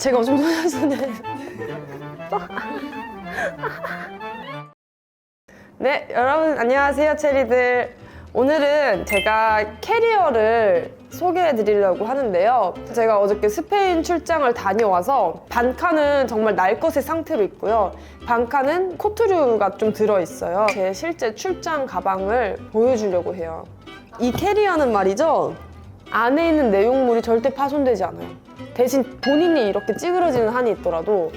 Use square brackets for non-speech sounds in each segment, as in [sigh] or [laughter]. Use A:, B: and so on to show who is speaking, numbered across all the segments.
A: 아 제가 요즘 소녀소녀 네 여러분 안녕하세요 체리들. 오늘은 제가 캐리어를 소개해 드리려고 하는데요. 제가 어저께 스페인 출장을 다녀와서 반 칸은 정말 날 것의 상태로 있고요. 반 칸은 코트류가 좀 들어있어요. 제 실제 출장 가방을 보여주려고 해요. 이 캐리어는 말이죠 안에 있는 내용물이 절대 파손되지 않아요 대신 본인이 이렇게 찌그러지는 한이 있더라도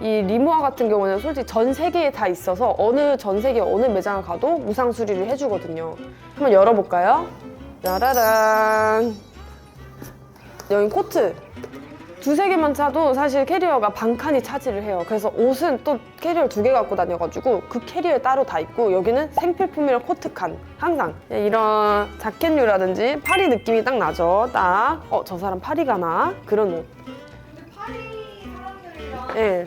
A: 이 리모아 같은 경우는 솔직히 전 세계에 다 있어서 어느 전 세계 어느 매장을 가도 무상 수리를 해주거든요. 한번 열어볼까요? 짜라란. 여기 코트 두세 개만 차도 사실 캐리어가 반 칸이 차지를 해요. 그래서 옷은 또 캐리어 두 개 갖고 다녀가지고 그 캐리어에 따로 다 있고 여기는 생필 품이랑 코트 칸 항상 이런 자켓류라든지 파리 느낌이 딱 나죠. 딱 어 저 사람 파리 가나 그런 옷.
B: 근데 파리 사람들이랑
A: 예.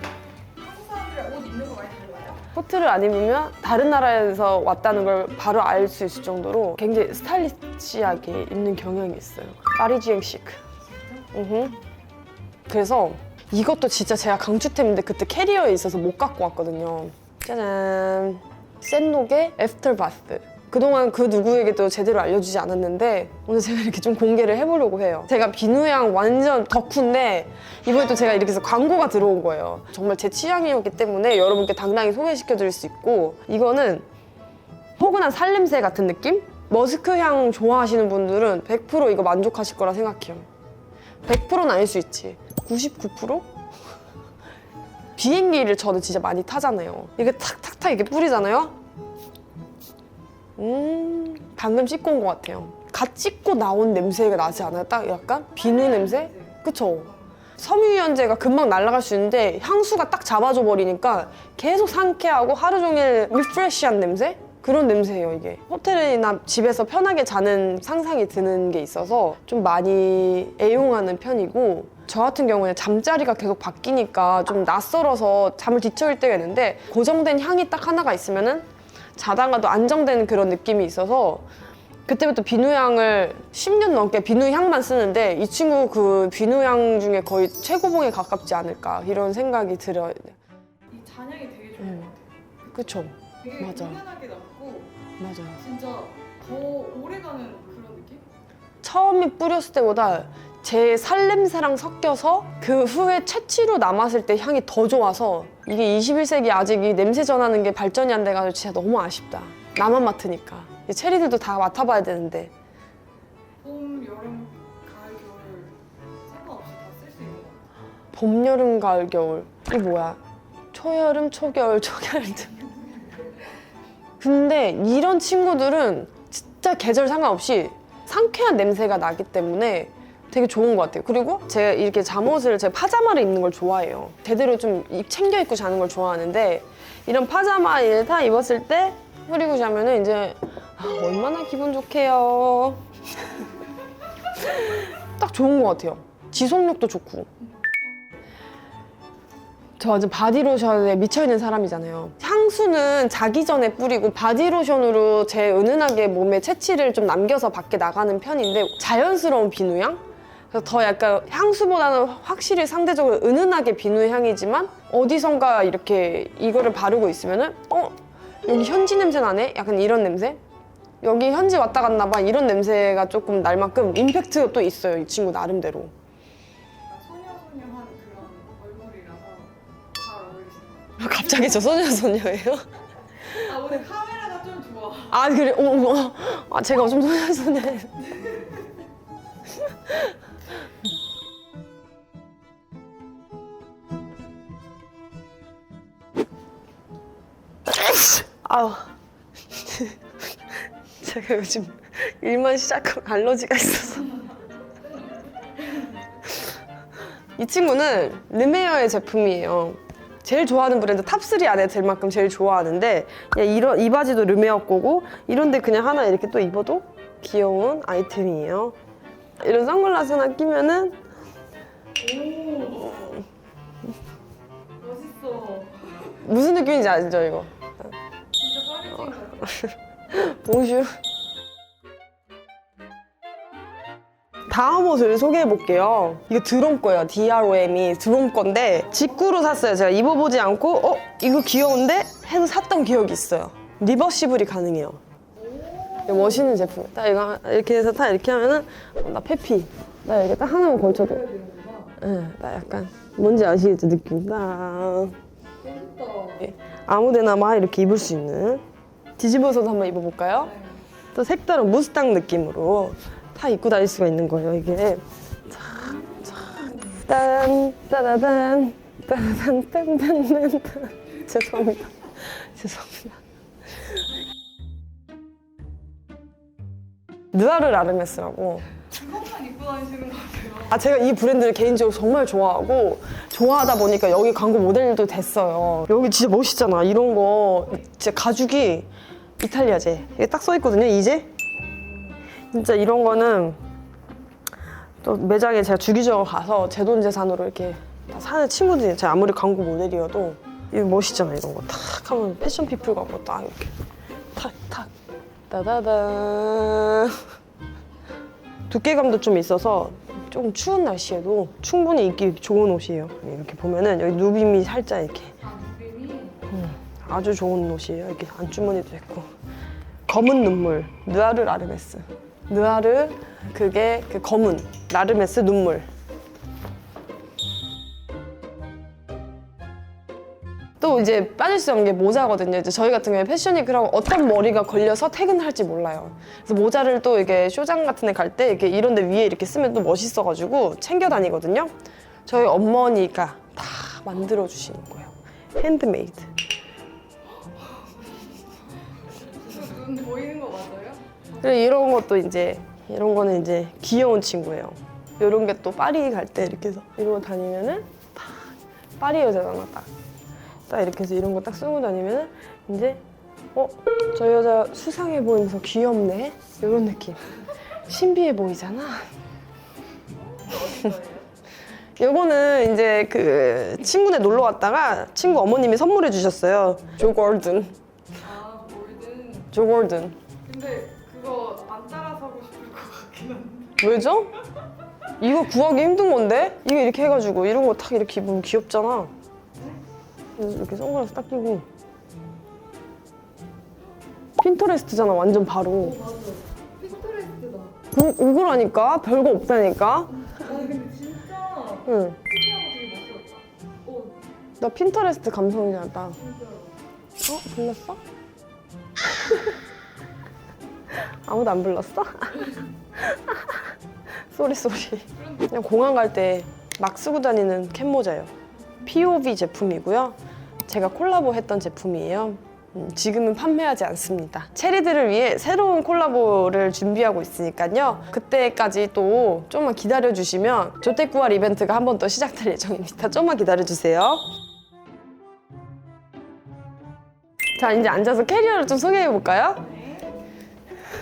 B: 한국 사람들이랑 옷 입는 거 많이 달라요?
A: 코트를 안 입으면 다른 나라에서 왔다는 걸 바로 알 수 있을 정도로 굉장히 스타일리시하게 입는 경향이 있어요. 파리지앵 시크. 으흠. 그래서 이것도 진짜 제가 강추템인데 그때 캐리어에 있어서 못 갖고 왔거든요. 짜잔. 센록의 애프터바스. 그동안 그 누구에게도 제대로 알려주지 않았는데 오늘 제가 이렇게 좀 공개를 해보려고 해요. 제가 비누향 완전 덕후인데 이번에 또 제가 이렇게 해서 광고가 들어온 거예요. 정말 제 취향이었기 때문에 여러분께 당당히 소개시켜드릴 수 있고 이거는 포근한 살냄새 같은 느낌? 머스크 향 좋아하시는 분들은 100% 이거 만족하실 거라 생각해요. 100%는 아닐 수 있지. 99%? [laughs] 비행기를 저는 진짜 많이 타잖아요. 이게 탁탁탁 이렇게 뿌리잖아요. 음, 방금 씻고 온 것 같아요. 갓 씻고 나온 냄새가 나지 않아요? 딱 약간 비누 냄새? 그쵸? 섬유유연제가 금방 날아갈 수 있는데 향수가 딱 잡아줘 버리니까 계속 상쾌하고 하루 종일 리프레시한 냄새? 그런 냄새예요 이게 호텔이나 집에서 편하게 자는 상상이 드는 게 있어서 좀 많이 애용하는 편이고 저 같은 경우에 잠자리가 계속 바뀌니까 좀 낯설어서 잠을 뒤척일 때가 있는데 고정된 향이 딱 하나가 있으면은 자다가도 안정되는 그런 느낌이 있어서 그때부터 비누향을 10년 넘게 비누향만 쓰는데 이 친구 그 비누향 중에 거의 최고봉에 가깝지 않을까 이런 생각이 들어요.
B: 이 잔향이 되게 좋은
A: 음.
B: 것 같아요.
A: 그쵸?
B: 되게
A: 맞아.
B: 은은하게 남고
A: 맞아요.
B: 진짜 더 오래가는 그런 느낌?
A: 처음에 뿌렸을 때보다 제 살냄새랑 섞여서 그 후에 채취로 남았을 때 향이 더 좋아서 이게 21세기 아직 이 냄새 전하는 게 발전이 안 돼가지고 진짜 너무 아쉽다. 나만 맡으니까. 이 체리들도 다 맡아봐야 되는데.
B: 봄, 여름, 가을, 겨울 상관없이 다 쓸 수 있는 것 같아요.
A: 봄, 여름, 가을, 겨울. 이게 뭐야? 초여름, 초겨울, 초겨울. 근데 이런 친구들은 진짜 계절 상관없이 상쾌한 냄새가 나기 때문에 되게 좋은 것 같아요. 그리고 제가 이렇게 잠옷을 제가 파자마를 입는 걸 좋아해요. 제대로 좀 입 챙겨 입고 자는 걸 좋아하는데 이런 파자마 이다 입었을 때 뿌리고 자면은 이제 아, 얼마나 기분 좋게요. [laughs] 딱 좋은 것 같아요. 지속력도 좋고. 저 완전 바디로션에 미쳐있는 사람이잖아요. 향수는 자기 전에 뿌리고 바디로션으로 제 은은하게 몸에 채취를 좀 남겨서 밖에 나가는 편인데 자연스러운 비누향? 그래서 더 약간 향수보다는 확실히 상대적으로 은은하게 비누 향이지만 어디선가 이렇게 이거를 바르고 있으면은 어? 여기 현지 냄새 나네? 약간 이런 냄새? 여기 현지 왔다 갔나 봐 이런 냄새가 조금 날 만큼 임팩트가 또 있어요 이 친구 나름대로
B: 약간 소녀소녀한 그런 얼굴이라서 잘 어울리시는 것
A: 갑자기 저 소녀소녀예요?
B: 아 오늘 카메라가 좀 좋아.
A: 아 그래 어, 어, 아 제가 좀 소녀소녀 [laughs] 아우. [laughs] 제가 요즘 일만 시작하면 알러지가 있어서. 이 친구는 르메어의 제품이에요. 제일 좋아하는 브랜드 탑3 안에 들 만큼 제일 좋아하는데 이런, 이 바지도 르메어 거고 이런데 그냥 하나 이렇게 또 입어도 귀여운 아이템이에요 이런 선글라스 하나 끼면은
B: 오 멋있어.
A: 무슨 느낌인지 알죠 이거
B: 진짜 파리진 같아.
A: 봉슈 다음 옷을 소개해 볼게요. 이거 드롬 거예요. DROM이 드롬 건데 직구로 샀어요. 제가 입어보지 않고 어 이거 귀여운데 해서 샀던 기억이 있어요. 리버시블이 가능해요. 이거 멋있는 제품. 딱 이거 이렇게 해서 딱 이렇게 하면은 어, 나 페피. 나 이렇게 딱 하나만 걸쳐도. 응, 나 약간 뭔지 아시겠죠 느낌. 딱
B: 예쁘다.
A: 아무데나 막 이렇게 입을 수 있는. 뒤집어서도 한번 입어볼까요? 또 색다른 무스탕 느낌으로 다 입고 다닐 수가 있는 거예요 이게 짠 따다단 따다단 딴딴딴 죄송합니다 죄송합니다 느아르 라르메스라고
B: 그것만 입고 다니시는 것 같아요.
A: 아 제가 이 브랜드를 개인적으로 정말 좋아하고 좋아하다 보니까 여기 광고 모델도 됐어요. 여기 진짜 멋있잖아. 이런 거 진짜 가죽이 이탈리아제. 이게 딱 써 있거든요. 이제 진짜 이런 거는 또 매장에 제가 주기적으로 가서 제 돈 재산으로 이렇게 다 사는 친구들이 제가 아무리 광고 모델이어도 이거 멋있잖아 이런 거 탁 하면 패션 피플 같고 딱 이렇게 탁탁 따다단. 두께감도 좀 있어서 조금 추운 날씨에도 충분히 입기 좋은 옷이에요. 이렇게 보면은 여기 누빔이 살짝 이렇게.
B: 아, 느낌이
A: 아주 좋은 옷이에요. 이렇게 안주머니도 있고. 검은 눈물 느아르 라르메스. 느아르 그게 그 검은 라르메스 눈물 또 이제 빠질 수 없는 게 모자거든요. 이제 저희 같은 경우에 패션위크라고 어떤 머리가 걸려서 퇴근할지 몰라요. 그래서 모자를 또 이게 쇼장 같은 데 갈 때 이렇게 이런 데 위에 이렇게 쓰면 또 멋있어가지고 챙겨 다니거든요. 저희 어머니가 다 만들어 주시는 거예요. 핸드메이드.
B: 눈 보이는 거 맞아요?
A: 그리고 이런 것도 이제 이런 거는 이제 귀여운 친구예요. 이런 게 또 파리 갈 때 이렇게 해서 이러고 다니면은 딱 파리 여자잖아 딱. 딱 이렇게 해서 이런 거 딱 쓰고 다니면은 이제 어? 저 여자 수상해 보이면서 귀엽네? 이런 느낌. 신비해 보이잖아. [laughs] 요거는 이제 그 친구네 놀러 갔다가 친구 어머님이 선물해 주셨어요. 조 골든.
B: 아, 골든.
A: 조 골든.
B: 근데 그거 안 따라 사고 싶을 것 같긴 한데.
A: 왜죠? 이거 구하기 힘든 건데? 이거 이렇게 해가지고 이런 거탁 이렇게 입으면 귀엽잖아. 이렇게 선글라스 딱 끼고. 핀터레스트잖아, 완전 바로.
B: 맞아. 핀터레스트다.
A: 그, 이거라니까? 별거 없다니까?
B: 아, 근데 진짜
A: 응.
B: 되게 멋있었다. 어,
A: 나 핀터레스트 감성이잖아.
B: 진짜.
A: 어? 불렀어? [laughs] 아무도 안 불렀어? [laughs] 쏘리 쏘리. 그냥 공항 갈 때 막 쓰고 다니는 캔모자예요. POV 제품이고요. 제가 콜라보 했던 제품이에요. 음, 지금은 판매하지 않습니다. 체리들을 위해 새로운 콜라보를 준비하고 있으니까요. 그때까지 또 좀만 기다려주시면 조태구알 이벤트가 한 번 더 시작될 예정입니다. 좀만 기다려주세요. 자, 이제 앉아서 캐리어를 좀 소개해 볼까요?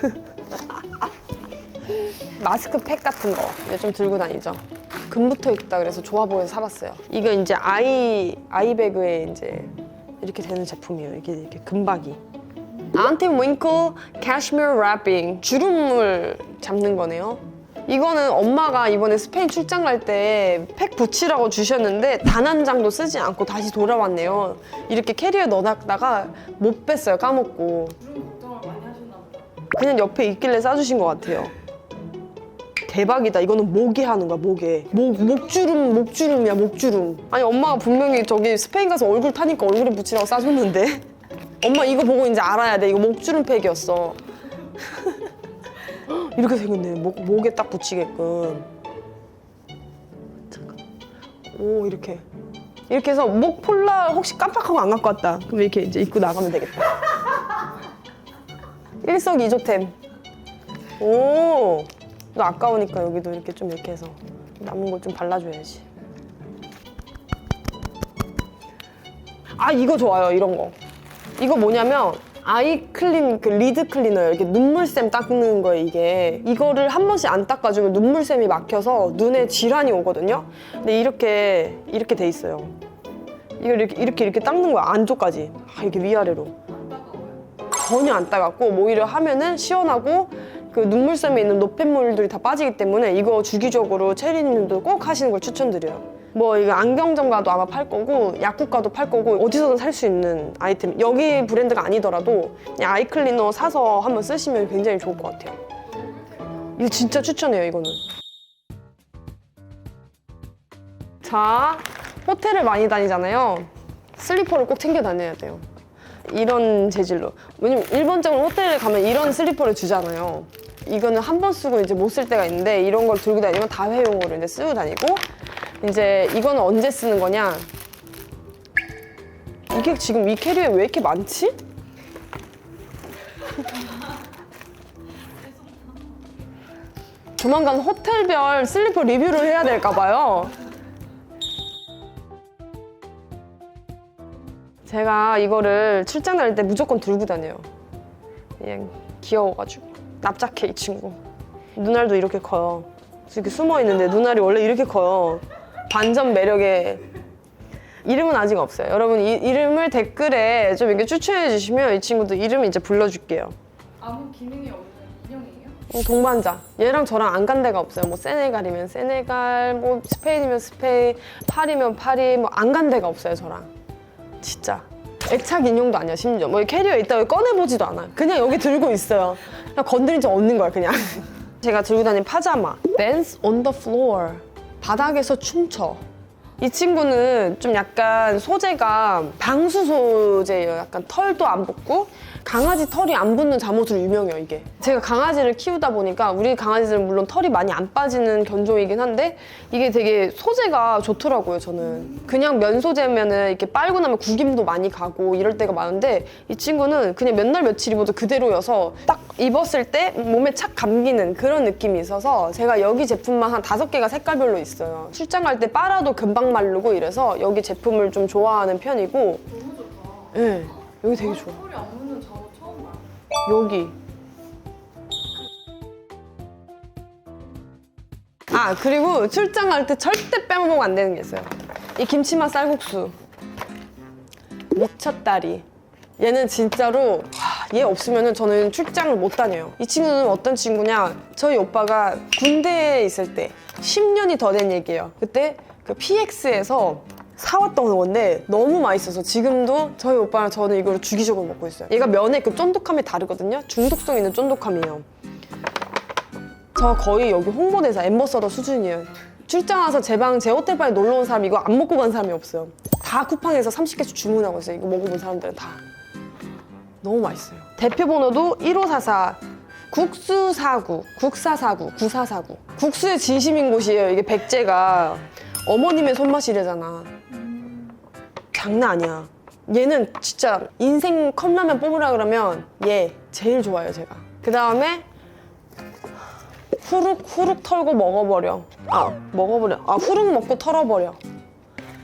A: [laughs] 마스크팩 같은 거 좀 들고 다니죠. 금 붙어 있다 그래서 좋아 보여서 사봤어요. 이거 이제 아이 아이백에 이제 이렇게 되는 제품이에요. 이게 이렇게 금박이. 안티 윙클 캐시미어 랩핑 주름을 잡는 거네요. 이거는 엄마가 이번에 스페인 출장 갈 때 팩 붙이라고 주셨는데 단 한 장도 쓰지 않고 다시 돌아왔네요. 이렇게 캐리어 넣어놨다가 못 뺐어요. 까먹고.
B: 그런 걱정을 많이 하셨나 보다.
A: 그냥 옆에 있길래 싸주신 것 같아요. 대박이다. 이거는 목에 하는 거야, 목에. 목, 목주름, 목주름이야, 목주름. 아니, 엄마가 분명히 저기 스페인 가서 얼굴 타니까 얼굴에 붙이라고 싸줬는데. [laughs] 엄마 이거 보고 이제 알아야 돼. 이거 목주름 팩이었어. [laughs] 이렇게 생겼네. 목, 목에 딱 붙이게끔. 잠깐. 오, 이렇게. 이렇게 해서 목 폴라 혹시 깜빡하고 안 갖고 왔다. 그럼 이렇게 이제 입고 나가면 되겠다. [laughs] 일석이조템. 오, 너 아까우니까 여기도 이렇게 좀 이렇게 해서 남은 걸 좀 발라줘야지. 아 이거 좋아요 이런 거. 이거 뭐냐면 아이 클린 그 리드 클리너예요. 이렇게 눈물샘 닦는 거예요 이게. 이거를 한 번씩 안 닦아주면 눈물샘이 막혀서 눈에 질환이 오거든요. 근데 이렇게 이렇게 돼 있어요. 이걸 이렇게 이렇게 이렇게 닦는 거야 안쪽까지. 아, 이렇게 위아래로. 전혀 안 따갑고 오히려 하면은 시원하고 그 눈물샘에 있는 노폐물들이 다 빠지기 때문에 이거 주기적으로 체리님도 꼭 하시는 걸 추천드려요. 뭐 이거 안경점 가도 아마 팔 거고 약국 가도 팔 거고 어디서든 살 수 있는 아이템 여기 브랜드가 아니더라도 그냥 아이클리너 사서 한번 쓰시면 굉장히 좋을 것 같아요. 이거 진짜 추천해요 이거는. 자 호텔을 많이 다니잖아요. 슬리퍼를 꼭 챙겨 다녀야 돼요. 이런 재질로. 왜냐면 일반적으로 호텔에 가면 이런 슬리퍼를 주잖아요. 이거는 한 번 쓰고 이제 못 쓸 때가 있는데 이런 걸 들고 다니면 다회용으로 이제 쓰고 다니고 이제 이거는 언제 쓰는 거냐? 이게 지금 이 캐리어에 왜 이렇게 많지? [laughs] 조만간 호텔별 슬리퍼 리뷰를 해야 될까 봐요. 제가 이거를 출장 다닐 때 무조건 들고 다녀요. 그냥 귀여워가지고. 납작해, 이 친구. 눈알도 이렇게 커요. 이렇게 숨어 있는데 눈알이 원래 이렇게 커요. 반전 매력에 이름은 아직 없어요. 여러분 이 이름을 댓글에 좀 이렇게 추천해 주시면 이 친구도 이름 이제 불러줄게요.
B: 아무 기능이 없는 인형이에요?
A: 어, 동반자. 얘랑 저랑 안 간 데가 없어요. 뭐 세네갈이면 세네갈, 뭐 스페인이면 스페인, 파리면 파리, 뭐 안 간 데가 없어요. 저랑. 진짜. 애착 인형도 아니야 심지어. 뭐 캐리어 있다고 꺼내보지도 않아. 그냥 여기 들고 있어요. 그냥 건드린 적 없는 거야 그냥. [laughs] 제가 들고 다닌 파자마. Dance on the floor. 바닥에서 춤춰. 이 친구는 좀 약간 소재가 방수 소재예요. 약간 털도 안 붙고 강아지 털이 안 붙는 잠옷으로 유명해요, 이게. 제가 강아지를 키우다 보니까 우리 강아지들은 물론 털이 많이 안 빠지는 견종이긴 한데 이게 되게 소재가 좋더라고요, 저는. 그냥 면 소재면은 이렇게 빨고 나면 구김도 많이 가고 이럴 때가 많은데 이 친구는 그냥 몇 날 며칠 입어도 그대로여서 딱 입었을 때 몸에 착 감기는 그런 느낌이 있어서 제가 여기 제품만 한 다섯 개가 색깔별로 있어요. 출장 갈 때 빨아도 금방 마르고 이래서 여기 제품을 좀 좋아하는 편이고
B: 좋다.
A: 네, 여기 되게 좋아. 여기. 아 그리고 출장 갈 때 절대 빼먹으면 안 되는 게 있어요. 이 김치맛 쌀국수. 미쳤다리. 얘는 진짜로 와, 얘 없으면 저는 출장을 못 다녀요. 이 친구는 어떤 친구냐? 저희 오빠가 군대에 있을 때 10년이 더 된 얘기예요. 그때 그 PX에서 사왔던 건데 너무 맛있어서 지금도 저희 오빠랑 저는 이걸 주기적으로 먹고 있어요. 얘가 면의 그 쫀득함이 다르거든요. 중독성 있는 쫀득함이에요. 저 거의 여기 홍보대사 엠버서더 수준이에요. 출장 와서 제 방, 제 호텔 방에 놀러 온 사람 이거 안 먹고 간 사람이 없어요. 다 쿠팡에서 30개씩 주문하고 있어요. 이거 먹어본 사람들은 다. 너무 맛있어요. 대표 번호도 1544 국수사구, 국사사구, 구사사구. 국수의 진심인 곳이에요. 이게 백제가 어머님의 손맛이래잖아. 장난 아니야. 얘는 진짜 인생 컵라면 뽑으라 그러면 얘 제일 좋아요, 제가. 그 다음에 후룩 후룩 털고 먹어버려. 아 먹어버려. 아 후룩 먹고 털어버려.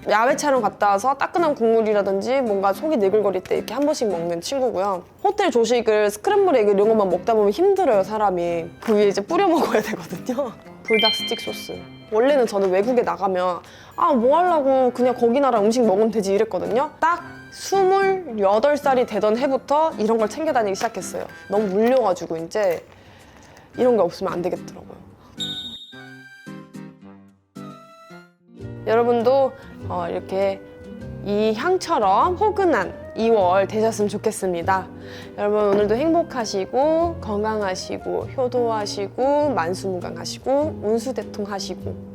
A: 야외 촬영 갔다 와서 따끈한 국물이라든지 뭔가 속이 느글거릴 때 이렇게 한 번씩 먹는 친구고요. 호텔 조식을 스크램블 에그 이런 것만 먹다 보면 힘들어요 사람이. 그 위에 이제 뿌려 먹어야 되거든요. [laughs] 불닭 스틱 소스. 원래는 저는 외국에 나가면 아 뭐 하려고 그냥 거기 나라 음식 먹으면 되지 이랬거든요. 딱 28살이 되던 해부터 이런 걸 챙겨 다니기 시작했어요. 너무 물려가지고 이제 이런 게 없으면 안 되겠더라고요. 여러분도 어, 이렇게 이 향처럼 포근한 2월 되셨으면 좋겠습니다. 여러분 오늘도 행복하시고 건강하시고 효도하시고 만수무강하시고 운수대통하시고